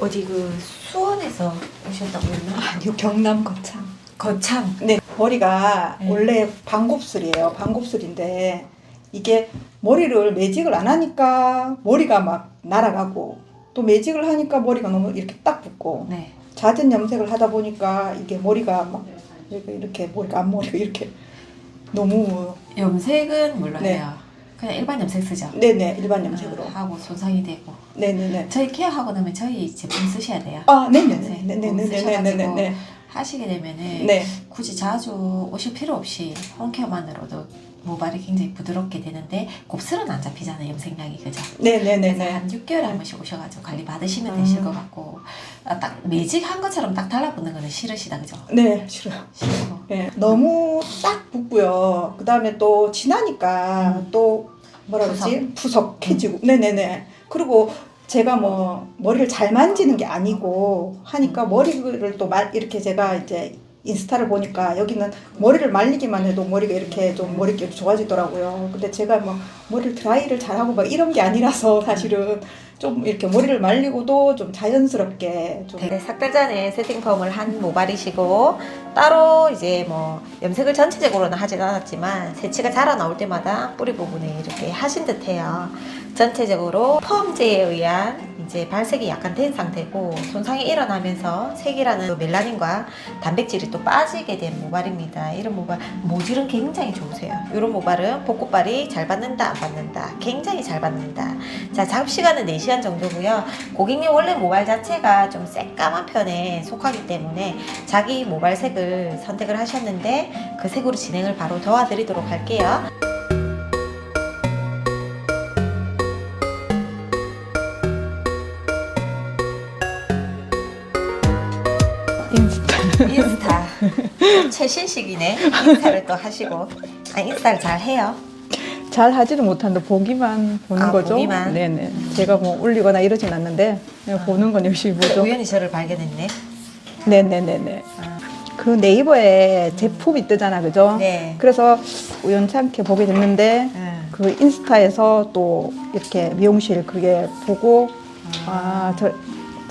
어디 그 수원에서 오셨다고 했나? 아니요 경남 거창. 거창. 네 머리가 네. 원래 반곱슬이에요. 반곱슬인데 이게 머리를 매직을 안 하니까 머리가 막 날아가고 또 매직을 하니까 머리가 너무 이렇게 딱 붙고 네. 잦은 염색을 하다 보니까 이게 머리가 막 이렇게, 이렇게 머리가 앞머리가 이렇게 너무 염색은 물론이요. 네. 그냥 일반 염색 쓰죠. 네네 일반 염색으로 하고 손상이 되고. 네네네 저희 케어하고 나면 저희 제품 쓰셔야 돼요. 아 네네네 네, 네 네네네네네 하시게 되면은 네 굳이 자주 오실 필요 없이 홈케어만으로도 모발이 굉장히 부드럽게 되는데 곱슬은 안 잡히잖아요 염색량이 그죠? 네네네네 한 6개월에 한 번씩 오셔가지고 관리 받으시면 음. 되실 것 같고 아, 딱 매직한 것처럼 딱 달라붙는 거는 싫으시다 그죠? 네 싫어요. 싫고 네, 너무 딱 붙고요. 그 다음에 또 지나니까 음. 또 뭐라 그러지? 푸석해지고. 네네네. 그리고 제가 뭐 머리를 잘 만지는 게 아니고 하니까 머리를 또 말, 이렇게 제가 이제 인스타를 보니까 여기는 머리를 말리기만 해도 머리가 이렇게 좀 머릿결이 좋아지더라고요. 근데 제가 뭐 머리를 드라이를 잘하고 막 이런 게 아니라서 사실은 좀 이렇게 머리를 말리고도 좀 자연스럽게 좀 네, 삭달 전에 세팅 펌을 한 모발이시고 따로 이제 뭐 염색을 전체적으로는 하진 않았지만 새치가 자라 나올 때마다 뿌리 부분에 이렇게 하신 듯해요. 전체적으로 펌제에 의한 이제 발색이 약간 된 상태고 손상이 일어나면서 색이라는 그 멜라닌과 단백질이 또 빠지게 된 모발입니다. 이런 모발 모질은 굉장히 좋으세요. 이런 모발은 볶고발이 잘 받는다 안 받는다 굉장히 잘 받는다. 자 작업 시간은 4시간 정도고요. 고객님 원래 모발 자체가 좀 새까만 편에 속하기 때문에 자기 모발 색을 선택을 하셨는데 그 색으로 진행을 바로 도와드리도록 할게요. 인스타. 인스타 최신식이네. 인스타를 또 하시고 아 인스타를 잘 해요. 잘 하지는 못하는데 보기만 보는 아, 거죠. 보기만? 네네. 제가 뭐 올리거나 이러진 않는데 그냥 아. 보는 건 열심히 보죠. 우연히 저를 발견했네. 네네네네. 아, 그 네이버에 제품이 뜨잖아, 그죠? 네. 그래서 우연찮게 보게 됐는데 음. 그 인스타에서 또 이렇게 미용실 그게 보고 아, 저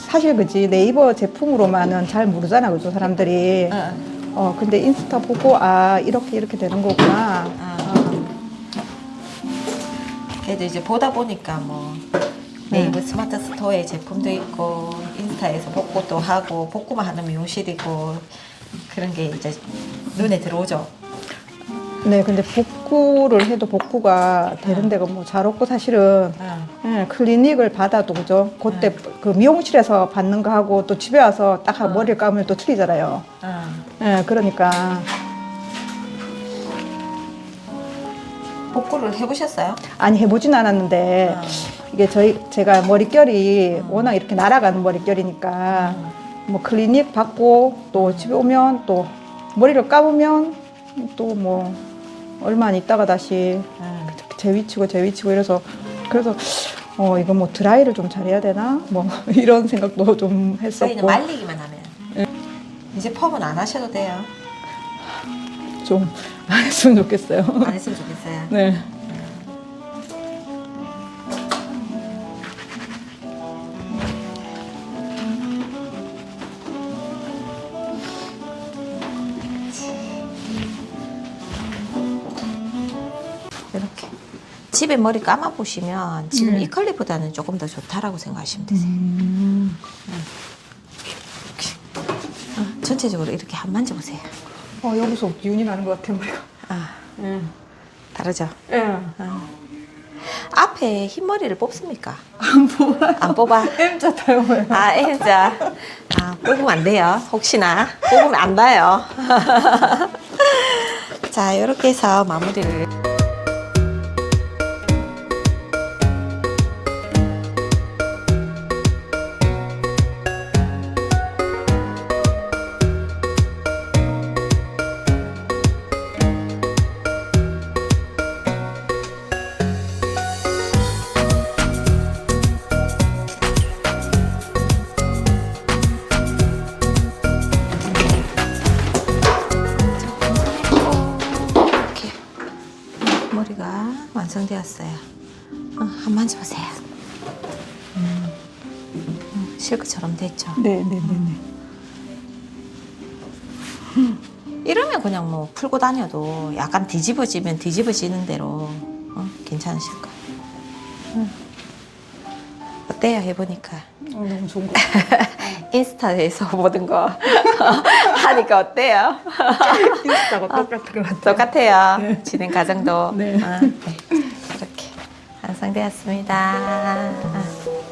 사실 그지 네이버 제품으로만은 잘 모르잖아, 그죠? 사람들이. 어, 어, 근데 인스타 보고 아, 이렇게 이렇게 되는 거구나. 그래도 이제 보다 보니까 뭐 네이버 스마트 스토어에 제품도 있고 인스타에서 복구도 하고 복구만 하는 미용실이고 그런 게 이제 눈에 들어오죠. 네, 근데 복구를 해도 복구가 되는 데가 뭐 잘 없고 사실은 응. 예, 클리닉을 받아도 그죠? 그때 네. 그 미용실에서 받는 거 하고 또 집에 와서 딱 어. 머리를 감으면 또 틀리잖아요. 응. 예, 그러니까 복구를 해보셨어요? 아니 해보진 않았는데 어. 이게 저희 제가 머릿결이 워낙 이렇게 날아가는 머릿결이니까 뭐 클리닉 받고 또 집에 오면 또 머리를 감으면 또 뭐 얼마 안 있다가 다시 응. 재위치고 재위치고 이래서 그래서 어 이거 뭐 드라이를 좀 잘해야 되나 뭐 이런 생각도 좀 했었고 말리기만 하면 이제 펌은 안 하셔도 돼요. 좀 안 했으면 좋겠어요. 안 했으면 좋겠어요. 네. 집에 머리 감아 보시면 지금 네. 이 컬리보다는 조금 더 좋다라고 생각하시면 되세요. 음. 어, 전체적으로 이렇게 한 만져보세요. 어 여기서 기운이 나는 것 같아 머리가. 아, 예. 다르죠? 예. 어. 앞에 흰머리를 뽑습니까? 안 뽑아. 안 뽑아. M자 타요. 아, 애자. 아, 뽑으면 안 돼요. 혹시나. 뽑으면 안 나요. 자, 이렇게 해서 마무리를. 완성되었어요. 어, 한번 만져보세요. 음, 실크처럼 됐죠. 네, 네, 네, 네. 이러면 그냥 뭐 풀고 다녀도 약간 뒤집어지면 뒤집어지는 대로 어, 괜찮으실 거예요. 음. 어때요 해보니까 어, 너무 좋은 것 같아요. 인스타에서 모든 거 하니까 어때요? 인스타가 똑같은 것 같아요. 똑같아요. 네. 진행 과정도 네. 어, 네. 완성되었습니다. 아.